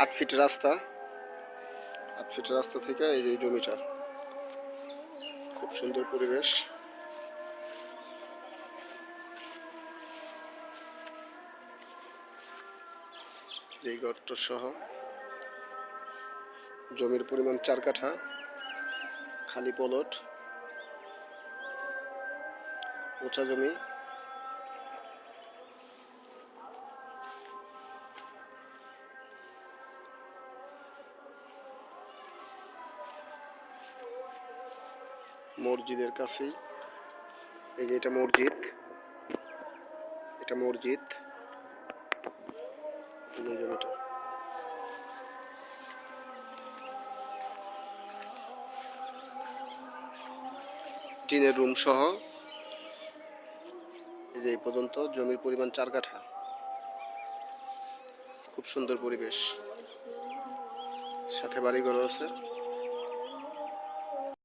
আট ফিট রাস্তা, আট ফিট রাস্তা থেকে এই যে জমিটা। খুব সুন্দর পরিবেশ। এই গর্ত সহ জমির পরিমাণ চার কাঠা, খালি পলট উঁচা জমি মসজিদের কাছেই। এই যে এটা মসজিদ। এটা মসজিদ। টিনের রুম সহ। এই যে এই পর্যন্ত জমির পরিমাণ চার কাঠা। খুব সুন্দর পরিবেশ। সাথে বাড়িঘর আছে।